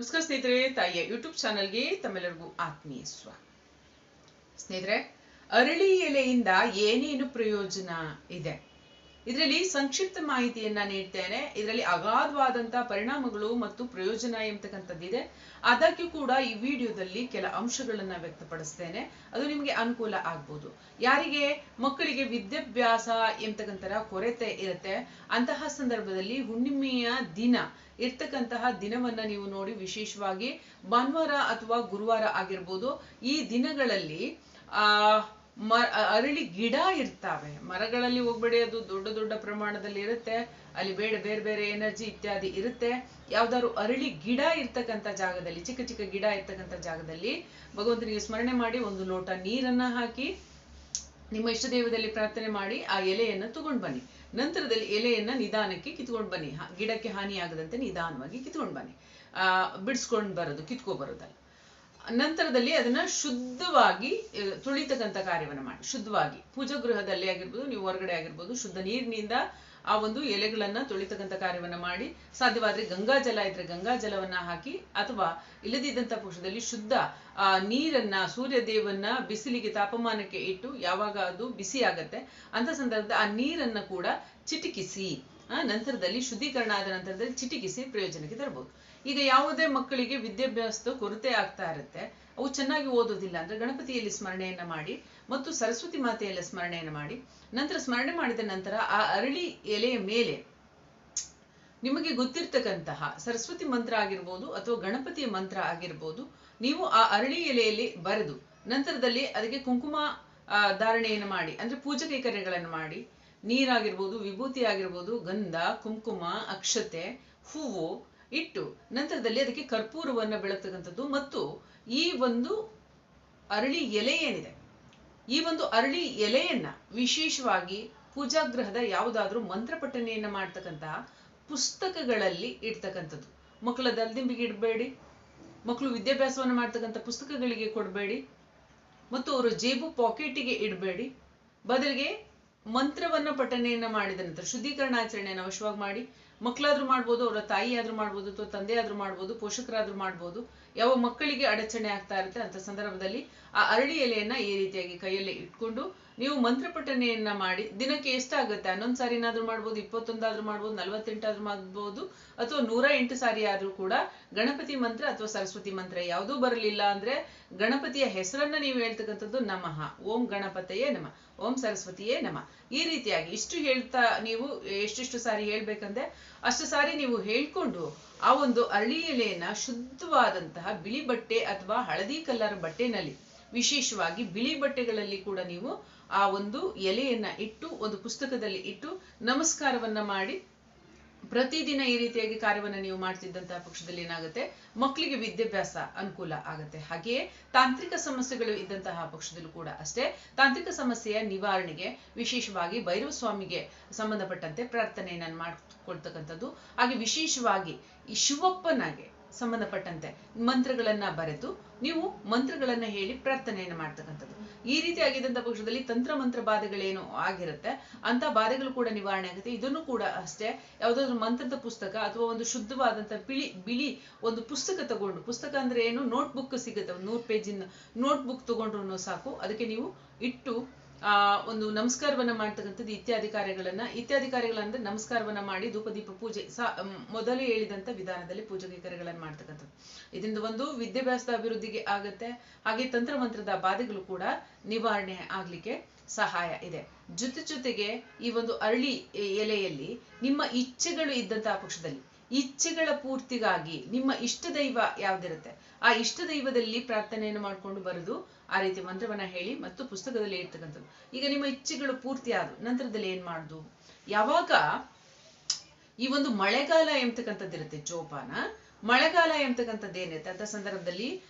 ನಮಸ್ಕಾರ ಸ್ನೇಹಿತರೆ ತಾಯಿಯ ಯೂಟ್ಯೂಬ್ ಚಾನಲ್ಗೆ ತಮ್ಮೆಲ್ಲರಿಗೂ ಆತ್ಮೀಯ ಸ್ವಾಗತ ಸ್ನೇಹಿತರೆ ಅರಳಿ ಎಲೆಯಿಂದ ಏನೇನು ಪ್ರಯೋಜನ ಇದೆ? ಇದರಲ್ಲಿ ಸಂಕ್ಷಿಪ್ತ ಮಾಹಿತಿಯನ್ನ ನೀಡ್ತೇನೆ. ಇದರಲ್ಲಿ ಅಗಾಧವಾದಂತಹ ಪರಿಣಾಮಗಳು ಮತ್ತು ಪ್ರಯೋಜನ ಎಂಬತಕ್ಕಂಥದ್ದಿದೆ ಅದಕ್ಕೂ ಕೂಡ ಈ ವಿಡಿಯೋದಲ್ಲಿ ಕೆಲ ಅಂಶಗಳನ್ನ ವ್ಯಕ್ತಪಡಿಸ್ತೇನೆ. ಅದು ನಿಮಗೆ ಅನುಕೂಲ ಆಗ್ಬೋದು. ಯಾರಿಗೆ? ಮಕ್ಕಳಿಗೆ ವಿದ್ಯಾಭ್ಯಾಸ ಎಂಬತಕ್ಕಂಥ ಕೊರತೆ ಇರುತ್ತೆ. ಅಂತಹ ಸಂದರ್ಭದಲ್ಲಿ ಹುಣ್ಣಿಮೆಯ ದಿನ ಇರ್ತಕ್ಕಂತಹ ದಿನವನ್ನ ನೀವು ನೋಡಿ ವಿಶೇಷವಾಗಿ ಭಾನುವಾರ ಅಥವಾ ಗುರುವಾರ ಆಗಿರ್ಬೋದು. ಈ ದಿನಗಳಲ್ಲಿ, ಆ ಮ ಅರಳಿ ಗಿಡ ಇರ್ತಾವೆ. ಮರಗಳಲ್ಲಿ ಹೋಗ್ಬೇಡಿ, ಅದು ದೊಡ್ಡ ದೊಡ್ಡ ಪ್ರಮಾಣದಲ್ಲಿ ಇರುತ್ತೆ. ಅಲ್ಲಿ ಬೇಡ, ಬೇರೆ ಬೇರೆ ಎನರ್ಜಿ ಇತ್ಯಾದಿ ಇರುತ್ತೆ. ಯಾವ್ದಾದ್ರು ಅರಳಿ ಗಿಡ ಇರ್ತಕ್ಕಂಥ ಜಾಗದಲ್ಲಿ, ಚಿಕ್ಕ ಚಿಕ್ಕ ಗಿಡ ಇರ್ತಕ್ಕಂಥ ಜಾಗದಲ್ಲಿ ಭಗವಂತನಿಗೆ ಸ್ಮರಣೆ ಮಾಡಿ ಒಂದು ಲೋಟ ನೀರನ್ನ ಹಾಕಿ ನಿಮ್ಮ ಇಷ್ಟ ದೇವದಲ್ಲಿ ಪ್ರಾರ್ಥನೆ ಮಾಡಿ ಆ ಎಲೆಯನ್ನ ತಗೊಂಡ್ ಬನ್ನಿ. ನಂತರದಲ್ಲಿ ಎಲೆಯನ್ನ ನಿಧಾನಕ್ಕೆ ಕಿತ್ಕೊಂಡ್ ಬನ್ನಿ. ಗಿಡಕ್ಕೆ ಹಾನಿಯಾಗದಂತೆ ನಿಧಾನವಾಗಿ ಕಿತ್ಕೊಂಡ್ ಬನ್ನಿ. ಆ, ಬಿಡ್ಸ್ಕೊಂಡ್ ಬರೋದು, ಕಿತ್ಕೊ ಬರೋದಲ್ಲ. ನಂತರದಲ್ಲಿ ಅದನ್ನ ಶುದ್ಧವಾಗಿ ತುಳಿತಕ್ಕಂಥ ಕಾರ್ಯವನ್ನ ಮಾಡಿ. ಶುದ್ಧವಾಗಿ. ಪೂಜಾ ಗೃಹದಲ್ಲಿ ಆಗಿರ್ಬೋದು, ನೀವು ಹೊರಗಡೆ ಆಗಿರ್ಬೋದು, ಶುದ್ಧ ನೀರಿನಿಂದ ಆ ಒಂದು ಎಲೆಗಳನ್ನ ತೊಳಿತಕ್ಕಂಥ ಕಾರ್ಯವನ್ನ ಮಾಡಿ, ಸಾಧ್ಯವಾದ್ರೆ ಗಂಗಾ ಜಲ ಇದ್ರೆ ಗಂಗಾ ಜಲವನ್ನ ಹಾಕಿ, ಅಥವಾ ಇಲ್ಲದಿದ್ದಂಥ ಪಕ್ಷದಲ್ಲಿ ಶುದ್ಧ, ಆ, ನೀರನ್ನ ಸೂರ್ಯ ದೇವನ್ನ ಬಿಸಿಲಿಗೆ ತಾಪಮಾನಕ್ಕೆ ಇಟ್ಟು ಯಾವಾಗ ಅದು ಬಿಸಿ ಆಗತ್ತೆ ಅಂತ ಸಂದರ್ಭದಲ್ಲಿ ಆ ನೀರನ್ನ ಕೂಡ ಚಿಟಿಕಿಸಿ, ಆ, ನಂತರದಲ್ಲಿ ಶುದ್ಧೀಕರಣ ಆದ ನಂತರದಲ್ಲಿ ಚಿಟಿಕಿಸಿ ಪ್ರಯೋಜನಕ್ಕೆ ತರಬಹುದು. ಈಗ ಯಾವುದೇ ಮಕ್ಕಳಿಗೆ ವಿದ್ಯಾಭ್ಯಾಸದ ಕೊರತೆ ಆಗ್ತಾ ಇರುತ್ತೆ. ಅವು ಚೆನ್ನಾಗಿ ಓದೋದಿಲ್ಲ ಅಂದ್ರೆ ಗಣಪತಿಯಲ್ಲಿ ಸ್ಮರಣೆಯನ್ನ ಮಾಡಿ ಮತ್ತು ಸರಸ್ವತಿ ಮಾತೆಯಲ್ಲಿ ಸ್ಮರಣೆಯನ್ನ ಮಾಡಿ, ನಂತರ ಸ್ಮರಣೆ ಮಾಡಿದ ನಂತರ ಆ ಅರಳಿ ಎಲೆಯ ಮೇಲೆ ನಿಮಗೆ ಗೊತ್ತಿರ್ತಕ್ಕಂತಹ ಸರಸ್ವತಿ ಮಂತ್ರ ಆಗಿರ್ಬೋದು ಅಥವಾ ಗಣಪತಿಯ ಮಂತ್ರ ಆಗಿರ್ಬೋದು, ನೀವು ಆ ಅರಳಿ ಎಲೆಯಲ್ಲಿ ಬರೆದು ನಂತರದಲ್ಲಿ ಅದಕ್ಕೆ ಕುಂಕುಮ ಧಾರಣೆಯನ್ನು ಮಾಡಿ, ಅಂದ್ರೆ ಪೂಜಾ ಕೈಕರ್ಯಗಳನ್ನು ಮಾಡಿ, ನೀರಾಗಿರ್ಬೋದು, ವಿಭೂತಿ ಆಗಿರ್ಬೋದು, ಗಂಧ, ಕುಂಕುಮ, ಅಕ್ಷತೆ, ಹೂವು ಇಟ್ಟು ನಂತರದಲ್ಲಿ ಅದಕ್ಕೆ ಕರ್ಪೂರವನ್ನ ಬೆಳಗ್ತಕ್ಕಂಥದ್ದು ಮತ್ತು ಈ ಒಂದು ಅರಳಿ ಎಲೆ ಏನಿದೆ, ಈ ಒಂದು ಅರಳಿ ಎಲೆಯನ್ನ ವಿಶೇಷವಾಗಿ ಪೂಜಾಗ್ರಹದ ಯಾವುದಾದ್ರೂ ಮಂತ್ರಪಠಣೆಯನ್ನ ಮಾಡ್ತಕ್ಕಂತಹ ಪುಸ್ತಕಗಳಲ್ಲಿ ಇಡ್ತಕ್ಕಂಥದ್ದು. ಮಕ್ಕಳ ದಲ್ದಿಂಬಿಗೆ ಇಡಬೇಡಿ ಮಕ್ಕಳು ವಿದ್ಯಾಭ್ಯಾಸವನ್ನು ಮಾಡ್ತಕ್ಕಂಥ ಪುಸ್ತಕಗಳಿಗೆ ಕೊಡಬೇಡಿ, ಮತ್ತು ಅವರು ಜೇಬು ಪಾಕೆಟಿಗೆ ಇಡಬೇಡಿ. ಬದಲಿಗೆ ಮಂತ್ರವನ್ನ ಪಠಣೆಯನ್ನ ಮಾಡಿದ ನಂತರ ಶುದ್ಧೀಕರಣ ಆಚರಣೆಯನ್ನು ಅವಶ್ಯವಾಗಿ ಮಾಡಿ ಮಕ್ಕಳಾದ್ರೂ ಮಾಡ್ಬೋದು ಅವರ ತಾಯಿ ಆದ್ರೂ ಮಾಡ್ಬೋದು ಅಥವಾ ತಂದೆ ಆದ್ರೂ ಮಾಡ್ಬೋದು ಪೋಷಕರಾದ್ರೂ ಮಾಡ್ಬೋದು ಯಾವ ಮಕ್ಕಳಿಗೆ ಅಡಚಣೆ ಆಗ್ತಾ ಇರುತ್ತೆ ಅಂತ ಸಂದರ್ಭದಲ್ಲಿ ಆ ಅರಳಿ ಎಲೆಯನ್ನ ಈ ರೀತಿಯಾಗಿ ಕೈಯಲ್ಲಿ ಇಟ್ಕೊಂಡು ನೀವು ಮಂತ್ರ ಪಠಣೆಯನ್ನ ಮಾಡಿ ದಿನಕ್ಕೆ ಎಷ್ಟಾಗುತ್ತೆ? ಹನ್ನೊಂದು ಸಾರಿನಾದ್ರೂ ಮಾಡ್ಬೋದು, ಇಪ್ಪತ್ತೊಂದಾದ್ರೂ ಮಾಡ್ಬೋದು, ನಲವತ್ತೆಂಟಾದ್ರೂ ಮಾಡ್ಬೋದು ಅಥವಾ ನೂರ ಎಂಟು ಸಾರಿ ಆದ್ರೂ ಕೂಡ ಗಣಪತಿ ಮಂತ್ರ ಅಥವಾ ಸರಸ್ವತಿ ಮಂತ್ರ ಯಾವುದೂ ಬರಲಿಲ್ಲ ಅಂದ್ರೆ ಗಣಪತಿಯ ಹೆಸರನ್ನ ನೀವು ಹೇಳ್ತಕ್ಕಂಥದ್ದು ನಮಃ. ಓಂ ಗಣಪತಿಯೇ ನಮ. ಓಂ ಸರಸ್ವತಿಯೇ ನಮ. ಈ ರೀತಿಯಾಗಿ ಇಷ್ಟು ಹೇಳ್ತಾ ನೀವು ಎಷ್ಟಿಷ್ಟು ಸಾರಿ ಹೇಳ್ಬೇಕಂದ್ರೆ ಅಷ್ಟು ಸಾರಿ ನೀವು ಹೇಳ್ಕೊಂಡು ಆ ಒಂದು ಅರಳಿ ಎಲೆಯನ್ನ ಶುದ್ಧವಾದಂತಹ ಬಿಳಿ ಬಟ್ಟೆ ಅಥವಾ ಹಳದಿ ಕಲರ್ ಬಟ್ಟೆನಲ್ಲಿ ವಿಶೇಷವಾಗಿ ಬಿಳಿ ಬಟ್ಟೆಗಳಲ್ಲಿ ಕೂಡ ನೀವು ಆ ಒಂದು ಎಲೆಯನ್ನ ಇಟ್ಟು ಒಂದು ಪುಸ್ತಕದಲ್ಲಿ ಇಟ್ಟು ನಮಸ್ಕಾರವನ್ನ ಮಾಡಿ ಪ್ರತಿದಿನ ಈ ರೀತಿಯಾಗಿ ಕಾರ್ಯವನ್ನು ನೀವು ಮಾಡ್ತಿದ್ದಂತಹ ಪಕ್ಷದಲ್ಲಿ ಏನಾಗುತ್ತೆ? ಮಕ್ಕಳಿಗೆ ವಿದ್ಯಾಭ್ಯಾಸ ಅನುಕೂಲ ಆಗುತ್ತೆ. ಹಾಗೆಯೇ ತಾಂತ್ರಿಕ ಸಮಸ್ಯೆಗಳು ಇದ್ದಂತಹ ಪಕ್ಷದಲ್ಲೂ ಕೂಡ ಅಷ್ಟೇ. ತಾಂತ್ರಿಕ ಸಮಸ್ಯೆಯ ನಿವಾರಣೆಗೆ ವಿಶೇಷವಾಗಿ ಭೈರವ ಸ್ವಾಮಿಗೆ ಸಂಬಂಧಪಟ್ಟಂತೆ ಪ್ರಾರ್ಥನೆಯನ್ನು ಮಾಡ್ಕೊಳ್ತಕ್ಕಂಥದ್ದು. ಹಾಗೆ ವಿಶೇಷವಾಗಿ ಈ ಶಿವಪ್ಪನಾಗೆ ಸಂಬಂಧಪಟ್ಟಂತೆ ಮಂತ್ರಗಳನ್ನ ಬರೆದು ನೀವು ಮಂತ್ರಗಳನ್ನ ಹೇಳಿ ಪ್ರಾರ್ಥನೆಯನ್ನ ಮಾಡ್ತಕ್ಕಂಥದ್ದು. ಈ ರೀತಿ ಆಗಿದ್ದಂಥ ಪಕ್ಷದಲ್ಲಿ ತಂತ್ರ ಮಂತ್ರ ಬಾಧೆಗಳೇನು ಆಗಿರುತ್ತೆ ಅಂತ ಬಾಧೆಗಳು ಕೂಡ ನಿವಾರಣೆ ಆಗುತ್ತೆ. ಇದನ್ನು ಕೂಡ ಅಷ್ಟೇ, ಯಾವುದಾದ್ರು ಮಂತ್ರದ ಪುಸ್ತಕ ಅಥವಾ ಒಂದು ಶುದ್ಧವಾದಂತ ಬಿಳಿ ಬಿಳಿ ಒಂದು ಪುಸ್ತಕ ತಗೊಂಡು, ಪುಸ್ತಕ ಅಂದ್ರೆ ಏನು? ನೋಟ್ ಬುಕ್ ಸಿಗುತ್ತೆ, ಒಂದು ನೂರು ಪೇಜಿನ ನೋಟ್ ಬುಕ್ ತಗೊಂಡ್ರು ಸಾಕು. ಅದಕ್ಕೆ ನೀವು ಇಟ್ಟು ಆ, ಒಂದು ನಮಸ್ಕಾರವನ್ನ ಮಾಡ್ತಕ್ಕಂಥದ್ದು ಇತ್ಯಾದಿ ಕಾರ್ಯಗಳನ್ನ ಇತ್ಯಾದಿ ಕಾರ್ಯಗಳಂದ್ರೆ ನಮಸ್ಕಾರವನ್ನ ಮಾಡಿ ಧೂಪದೀಪ ಪೂಜೆ, ಸಾ ಮೊದಲು ಹೇಳಿದಂತ ವಿಧಾನದಲ್ಲಿ ಪೂಜೆ ಕೈಕರ್ಯಗಳನ್ನ ಮಾಡ್ತಕ್ಕಂಥದ್ದು. ಇದರಿಂದ ಒಂದು ವಿದ್ಯಾಭ್ಯಾಸದ ಅಭಿವೃದ್ಧಿಗೆ ಆಗತ್ತೆ. ಹಾಗೆ ತಂತ್ರ ಮಂತ್ರದ ಬಾಧೆಗಳು ಕೂಡ ನಿವಾರಣೆ ಆಗ್ಲಿಕ್ಕೆ ಸಹಾಯ ಇದೆ. ಜೊತೆ ಜೊತೆಗೆ ಈ ಒಂದು ಅರಳಿ ಎಲೆಯಲ್ಲಿ ನಿಮ್ಮ ಇಚ್ಛೆಗಳು ಇದ್ದಂತಹ ಪಕ್ಷದಲ್ಲಿ, ಇಚ್ಛೆಗಳ ಪೂರ್ತಿಗಾಗಿ ನಿಮ್ಮ ಇಷ್ಟ ದೈವ ಯಾವ್ದಿರುತ್ತೆ? ಆ ಇಷ್ಟ ದೈವದಲ್ಲಿ ಪ್ರಾರ್ಥನೆಯನ್ನು ಮಾಡ್ಕೊಂಡು ಬರೆದು ಆ ರೀತಿ ಮಂತ್ರವನ್ನ ಹೇಳಿ ಮತ್ತು ಪುಸ್ತಕದಲ್ಲಿ ಇರ್ತಕ್ಕಂಥದ್ದು. ಈಗ ನಿಮ್ಮ ಇಚ್ಛೆಗಳು ಪೂರ್ತಿ ಆದವು. ನಂತರದಲ್ಲಿ ಏನ್ ಮಾಡುದು? ಯಾವಾಗ ಈ ಒಂದು ಮಳೆಗಾಲ ಎಂಬತಕ್ಕಂಥದ್ದಿರುತ್ತೆ ಜೋಪಾನ ಮಳೆಗಾಲ ಎಂಬತಕ್ಕಂಥದ್ದು ಏನಿರುತ್ತೆ ಅಂತ ಸಂದರ್ಭದಲ್ಲಿ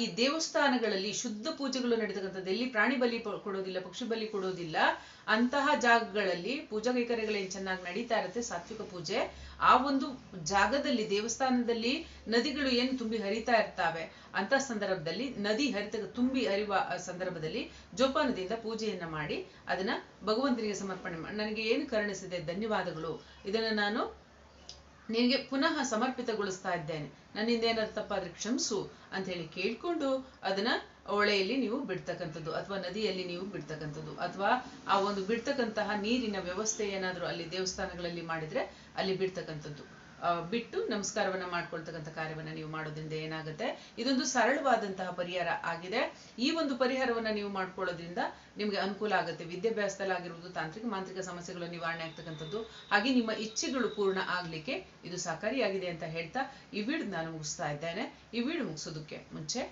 ಈ ದೇವಸ್ಥಾನಗಳಲ್ಲಿ ಶುದ್ಧ ಪೂಜೆಗಳು ನಡೆತಕ್ಕಂಥದ್ದು ಎಲ್ಲಿ? ಪ್ರಾಣಿ ಬಲಿ ಕೊಡೋದಿಲ್ಲ, ಪಕ್ಷಿ ಬಲಿ ಕೊಡೋದಿಲ್ಲ. ಅಂತಹ ಜಾಗಗಳಲ್ಲಿ ಪೂಜಾ ಕೈಕರ್ಯಗಳೇನು ಚೆನ್ನಾಗಿ ನಡೀತಾ ಇರುತ್ತೆ? ಸಾತ್ವಿಕ ಪೂಜೆ. ಆ ಒಂದು ಜಾಗದಲ್ಲಿ, ದೇವಸ್ಥಾನದಲ್ಲಿ ನದಿಗಳು ಏನು ತುಂಬಿ ಹರಿತಾ ಇರ್ತಾವೆ? ಅಂತ ಸಂದರ್ಭದಲ್ಲಿ, ನದಿ ಹರಿತ, ತುಂಬಿ ಹರಿವ ಸಂದರ್ಭದಲ್ಲಿ ಜೋಪಾನದಿಂದ ಪೂಜೆಯನ್ನ ಮಾಡಿ, ಅದನ್ನ ಭಗವಂತನಿಗೆ ಸಮರ್ಪಣೆ ಮಾಡಿ ನನಗೆ ಏನು ಕರುಣಿಸಿದೆ? ಧನ್ಯವಾದಗಳು. ಇದನ್ನ ನಾನು ನಿನಗೆ ಪುನಃ ಸಮರ್ಪಿತಗೊಳಿಸ್ತಾ ಇದ್ದೇನೆ. ನನ್ನಿಂದ ಏನಾದ್ರು ತಪ್ಪಾದ್ರೆ ಕ್ಷಮಿಸು ಅಂತ ಹೇಳಿ ಕೇಳ್ಕೊಂಡು ಅದನ್ನ ಹೊಳೆಯಲ್ಲಿ ನೀವು ಬಿಡ್ತಕ್ಕಂಥದ್ದು ಅಥವಾ ನದಿಯಲ್ಲಿ ನೀವು ಬಿಡ್ತಕ್ಕಂಥದ್ದು ಅಥವಾ ಆ ಒಂದು ಬಿಡ್ತಕ್ಕಂತಹ ನೀರಿನ ವ್ಯವಸ್ಥೆ ಏನಾದರೂ ಅಲ್ಲಿ ದೇವಸ್ಥಾನಗಳಲ್ಲಿ ಮಾಡಿದ್ರೆ ಅಲ್ಲಿ ಬಿಡ್ತಕ್ಕಂಥದ್ದು. ಬಿಟ್ಟು ನಮಸ್ಕಾರವನ್ನ ಮಾಡ್ಕೊಳ್ತಕ್ಕಂಥ ಕಾರ್ಯವನ್ನ ನೀವು ಮಾಡೋದ್ರಿಂದ ಏನಾಗುತ್ತೆ? ಇದೊಂದು ಸರಳವಾದಂತಹ ಪರಿಹಾರ ಆಗಿದೆ. ಈ ಒಂದು ಪರಿಹಾರವನ್ನ ನೀವು ಮಾಡ್ಕೊಳ್ಳೋದ್ರಿಂದ ನಿಮ್ಗೆ ಅನುಕೂಲ ಆಗುತ್ತೆ. ವಿದ್ಯಾಭ್ಯಾಸದಲ್ಲಾಗಿರುವುದು ತಾಂತ್ರಿಕ ಮಾಂತ್ರಿಕ ಸಮಸ್ಯೆಗಳು ನಿವಾರಣೆ ಆಗ್ತಕ್ಕಂಥದ್ದು. ಹಾಗೆ ನಿಮ್ಮ ಇಚ್ಛೆಗಳು ಪೂರ್ಣ ಆಗ್ಲಿಕ್ಕೆ ಇದು ಸಹಕಾರಿಯಾಗಿದೆ ಅಂತ ಹೇಳ್ತಾ ಈ ವಿಡಿಯೋ ನಾನು ಮುಗಿಸ್ತಾ ಇದ್ದೇನೆ. ಈ ವಿಡಿಯೋ ಮುಗಿಸೋದಕ್ಕೆ ಮುಂಚೆ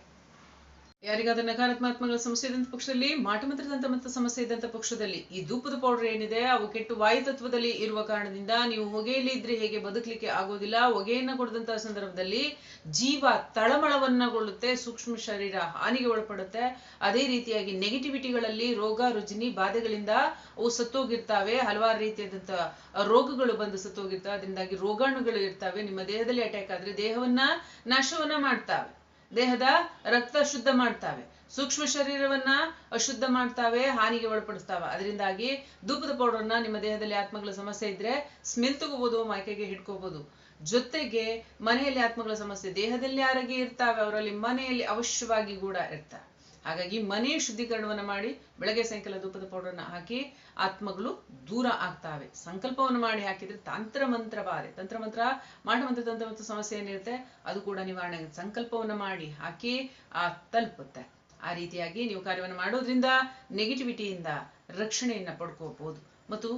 ಯಾರಿಗಾದ್ರೂ ನಕಾರಾತ್ಮಕಗಳ ಸಮಸ್ಯೆ ಇದ್ದಂಥ ಪಕ್ಷದಲ್ಲಿ ಮಾಟಮಂತ್ರದಂತ ಮತ್ತು ಸಮಸ್ಯೆ ಇದ್ದಂಥ ಪಕ್ಷದಲ್ಲಿ ಈ ಧೂಪದ ಪೌಡರ್ ಏನಿದೆ, ಅವು ಕೆಟ್ಟು ವಾಯು ತತ್ವದಲ್ಲಿ ಇರುವ ಕಾರಣದಿಂದ ನೀವು ಹೊಗೆಯಲ್ಲಿ ಇದ್ರೆ ಹೇಗೆ ಬದುಕಲಿಕ್ಕೆ ಆಗೋದಿಲ್ಲ. ಹೊಗೆಯನ್ನ ಕೊಡದಂತಹ ಸಂದರ್ಭದಲ್ಲಿ ಜೀವ ತಳಮಳವನ್ನಗೊಳ್ಳುತ್ತೆ, ಸೂಕ್ಷ್ಮ ಶರೀರ ಹಾನಿಗೆ ಒಳಪಡುತ್ತೆ. ಅದೇ ರೀತಿಯಾಗಿ ನೆಗೆಟಿವಿಟಿಗಳಲ್ಲಿ ರೋಗ, ರುಜಿನಿ, ಬಾಧೆಗಳಿಂದ ಅವು ಸತ್ತೋಗಿರ್ತಾವೆ. ಹಲವಾರು ರೀತಿಯಾದಂತಹ ರೋಗಗಳು ಬಂದು ಸತ್ತೋಗಿರ್ತವೆ. ಅದರಿಂದಾಗಿ ರೋಗಾಣುಗಳು ಇರ್ತವೆ. ನಿಮ್ಮ ದೇಹದಲ್ಲಿ ಅಟ್ಯಾಕ್ ಆದ್ರೆ ದೇಹವನ್ನ ನಾಶವನ್ನ ಮಾಡ್ತಾವೆ. ದೇಹದ ರಕ್ತ ಶುದ್ಧ ಮಾಡ್ತಾವೆ. ಸೂಕ್ಷ್ಮ ಶರೀರವನ್ನ ಅಶುದ್ಧ ಮಾಡ್ತಾವೆ, ಹಾನಿಗೆ ಒಳಪಡಿಸ್ತಾವೆ. ಅದರಿಂದಾಗಿ ಧೂಪದ ಪೌಡರ್ನ ನಿಮ್ಮ ದೇಹದಲ್ಲಿ ಆತ್ಮಗಳ ಸಮಸ್ಯೆ ಇದ್ರೆ ಸ್ಮೆಲ್ ಮೈಕೆಗೆ ಹಿಡ್ಕೋಬಹುದು ಜೊತೆಗೆ ಮನೆಯಲ್ಲಿ ಆತ್ಮಗಳ ಸಮಸ್ಯೆ, ದೇಹದಲ್ಲಿ ಯಾರಿಗೆ ಇರ್ತಾವೆ, ಅವರಲ್ಲಿ ಮನೆಯಲ್ಲಿ ಅವಶ್ಯವಾಗಿ ಕೂಡ ಇರ್ತಾವೆ. ಹಾಗಾಗಿ ಮನೆ ಶುದ್ಧೀಕರಣವನ್ನು ಮಾಡಿ ಬೆಳಗ್ಗೆ ಸಾಯಂಕಾಲ ಧೂಪದ ಪೌಡರ್ನ ಹಾಕಿ ಆತ್ಮಗಳು ದೂರ ಆಗ್ತಾವೆ. ಸಂಕಲ್ಪವನ್ನು ಮಾಡಿ ಹಾಕಿದ್ರೆ ತಂತ್ರ ಮಂತ್ರ ಬಾಧೆ ತಂತ್ರ ಮಂತ್ರ ಮಾಟಮಂತ್ರ ತಂತ್ರ ಮಂತ್ರ ಸಮಸ್ಯೆ ಏನಿರುತ್ತೆ? ಅದು ಕೂಡ ನಿವಾರಣೆ ಆಗುತ್ತೆ. ಸಂಕಲ್ಪವನ್ನು ಮಾಡಿ ಹಾಕಿ ಆ ತಲುಪುತ್ತೆ. ಆ ರೀತಿಯಾಗಿ ನೀವು ಕಾರ್ಯವನ್ನು ಮಾಡೋದ್ರಿಂದ ನೆಗೆಟಿವಿಟಿಯಿಂದ ರಕ್ಷಣೆಯನ್ನು ಪಡ್ಕೋಬಹುದು ಮತ್ತು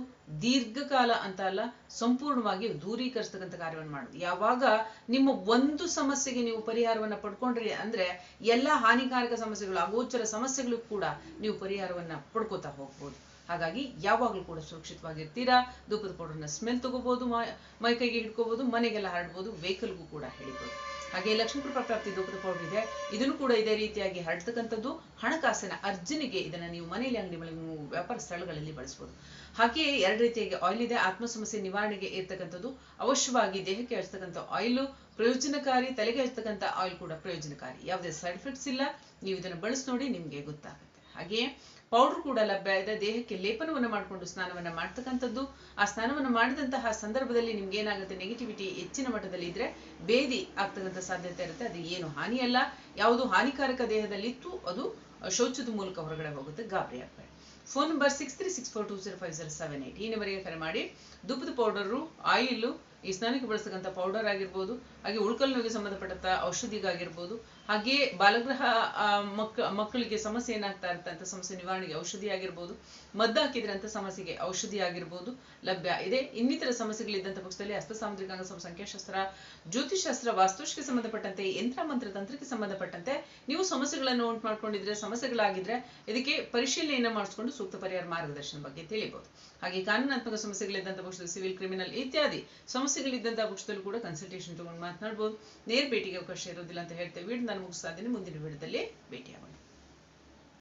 ದೀರ್ಘಕಾಲ ಅಂತ ಅಲ್ಲ, ಸಂಪೂರ್ಣವಾಗಿ ದೂರೀಕರಿಸ್ತಕ್ಕಂಥ ಕಾರ್ಯವನ್ನು ಮಾಡೋದು ಯಾವಾಗ ನಿಮ್ಮ ಒಂದು ಸಮಸ್ಯೆಗೆ ನೀವು ಪರಿಹಾರವನ್ನ ಪಡ್ಕೊಂಡ್ರಿ ಅಂದ್ರೆ ಎಲ್ಲಾ ಹಾನಿಕಾರಕ ಸಮಸ್ಯೆಗಳು, ಅಗೋಚರ ಸಮಸ್ಯೆಗಳು ಕೂಡ ನೀವು ಪರಿಹಾರವನ್ನ ಪಡ್ಕೋತಾ ಹೋಗ್ಬೋದು. ಹಾಗಾಗಿ ಯಾವಾಗಲೂ ಕೂಡ ಸುರಕ್ಷಿತವಾಗಿರ್ತೀರಾ, ಧೂಪದ ಪೌಡರ್ನ ಸ್ಮೆಲ್ ತಗೋಬಹುದು ಮೈ ಕೈಗೆ ಹಿಡ್ಕೋಬಹುದು ಮನೆಗೆಲ್ಲ ಹರಡ್ಬೋದು ವೆಹಿಕಲ್ಗೂ ಕೂಡ ಹಿಡಿಬೋದು ಹಾಗೆ ಲಕ್ಷ್ಮೀ ಕೃಪಾ ಪ್ರಾಪ್ತಿ ಧೂಪದ ಪೌಡರ್ ಇದೆ. ಇದನ್ನು ಕೂಡ ಇದೇ ರೀತಿಯಾಗಿ ಹರಡ್ತಕ್ಕಂಥದ್ದು ಹಣಕಾಸಿನ ಅರ್ಜನೆಗೆ ಇದನ್ನ ನೀವು ಮನೆಯಲ್ಲಿ ಅಂಗಡಿ ನೀವು ವ್ಯಾಪಾರ ಸ್ಥಳಗಳಲ್ಲಿ ಬಳಸಬಹುದು ಹಾಗೆಯೇ ಎರಡು ರೀತಿಯಾಗಿ ಆಯಿಲ್ ಇದೆ. ಆತ್ಮ ಸಮಸ್ಯೆ ನಿವಾರಣೆಗೆ ಇರ್ತಕ್ಕಂಥದ್ದು ಅವಶ್ಯವಾಗಿ ದೇಹಕ್ಕೆ ಹಚ್ಚತಕ್ಕಂಥ ಆಯಿಲ್ ಪ್ರಯೋಜನಕಾರಿ, ತಲೆಗೆ ಹಚ್ಚತಕ್ಕಂಥ ಆಯಿಲ್ ಕೂಡ ಪ್ರಯೋಜನಕಾರಿ. ಯಾವುದೇ ಸೈಡ್ ಎಫೆಕ್ಟ್ಸ್ ಇಲ್ಲ. ನೀವು ಇದನ್ನು ಬಳಸಿ ನೋಡಿ ನಿಮಗೆ ಗೊತ್ತಾಗುತ್ತೆ. ಹಾಗೆಯೇ ಪೌಡರ್ ಕೂಡ ಲಭ್ಯ ಇದೆ. ದೇಹಕ್ಕೆ ಲೇಪನವನ್ನು ಮಾಡಿಕೊಂಡು ಸ್ನಾನವನ್ನ ಮಾಡ್ತಕ್ಕಂಥದ್ದು. ಆ ಸ್ನಾನವನ್ನು ಮಾಡಿದಂತಹ ಸಂದರ್ಭದಲ್ಲಿ ನಿಮ್ಗೆ ಏನಾಗುತ್ತೆ? ನೆಗೆಟಿವಿಟಿ ಹೆಚ್ಚಿನ ಮಟ್ಟದಲ್ಲಿ ಇದ್ರೆ ಬೇದಿ ಆಗ್ತಕ್ಕಂಥ ಸಾಧ್ಯತೆ ಇರುತ್ತೆ. ಅದು ಏನು ಹಾನಿಯಲ್ಲ ಯಾವುದು ಹಾನಿಕಾರಕ ದೇಹದಲ್ಲಿತ್ತು ಅದು ಶೌಚದ ಮೂಲಕ ಹೊರಗಡೆ ಹೋಗುತ್ತೆ. ಗಾಬರಿ ಆಗ್ಬೇಡ phone number six three six four two zero five zero seven eight ಈ ನಂಬರಿಗೆ ಕರೆ ಮಾಡಿ. ದುಪ್ಪದ ಪೌಡರು ಆಯಿಲ್ ಈ ಸ್ನಾನಕ್ಕೆ ಬಳಸ್ತಕ್ಕಂಥ ಪೌಡರ್ ಆಗಿರ್ಬೋದು, ಹಾಗೆ ಉಳ್ಕಲ್ ನೋವಿಗೆ ಸಂಬಂಧಪಟ್ಟಂತ ಔಷಧಿಗಾಗಿರ್ಬೋದು ಹಾಗೆ ಬಾಲಗೃಹ ಆ, ಮಕ್ ಮಕ್ಕಳಿಗೆ ಸಮಸ್ಯೆ ಏನಾಗ್ತಾ ಇರ್ತಂತ ಸಮಸ್ಯೆ ನಿವಾರಣೆಗೆ ಔಷಧಿ ಆಗಿರ್ಬೋದು ಮದ್ದು ಸಮಸ್ಯೆಗೆ ಔಷಧಿ ಆಗಿರ್ಬೋದು ಲಭ್ಯ. ಇದೆ ಇನ್ನಿತರ ಸಮಸ್ಯೆಗಳಿದ್ದಂಥ ಪಕ್ಷದಲ್ಲಿ ಹಸ್ತ ಸಾಮುದ್ರಿಕ ಸಂಖ್ಯಾಶಾಸ್ತ್ರ ಜ್ಯೋತಿಷಾಸ್ತ್ರ ವಾಸ್ತುಶಿಕೆ ಸಂಬಂಧಪಟ್ಟಂತೆ ಯಂತ್ರ ಮಂತ್ರ ತಂತ್ರಕ್ಕೆ ಸಂಬಂಧಪಟ್ಟಂತೆ ನೀವು ಸಮಸ್ಯೆಗಳನ್ನು ಉಂಟು ಮಾಡ್ಕೊಂಡಿದ್ರೆ ಸಮಸ್ಯೆಗಳಾಗಿದ್ರೆ ಇದಕ್ಕೆ ಪರಿಶೀಲನೆಯನ್ನು ಮಾಡಿಸ್ಕೊಂಡು ಸೂಕ್ತ ಪರಿಹಾರ ಮಾರ್ಗದರ್ಶನ ಬಗ್ಗೆ ತಿಳಿಬಹುದು ಹಾಗೆ ಕಾನೂನಾತ್ಮಕ ಸಮಸ್ಯೆಗಳಿದ್ದಂಥ ಪಕ್ಷದಲ್ಲಿ ಸಿವಿಲ್ ಕ್ರಿಮಿನಲ್ ಇತ್ಯಾದಿ ಸಮಸ್ಯೆಗಳಿದ್ದಂಥ ಪಕ್ಷದಲ್ಲೂ ಕೂಡ ಕನ್ಸಲ್ಟೇಷನ್ ತಗೊಂಡು ಮಾತನಾಡಬಹುದು ನೇರ ಭೇಟಿಗೆ ಅವಕಾಶ ಇರೋದಿಲ್ಲ ಅಂತ ಹೇಳ್ತೇವೆ. ನಾನು ಮುಗಿಸ್ತಾ ಇದ್ದೀನಿ ಮುಂದಿನ ವಿಡಿಯೋದಲ್ಲಿ ಭೇಟಿಯಾಗೋಣ.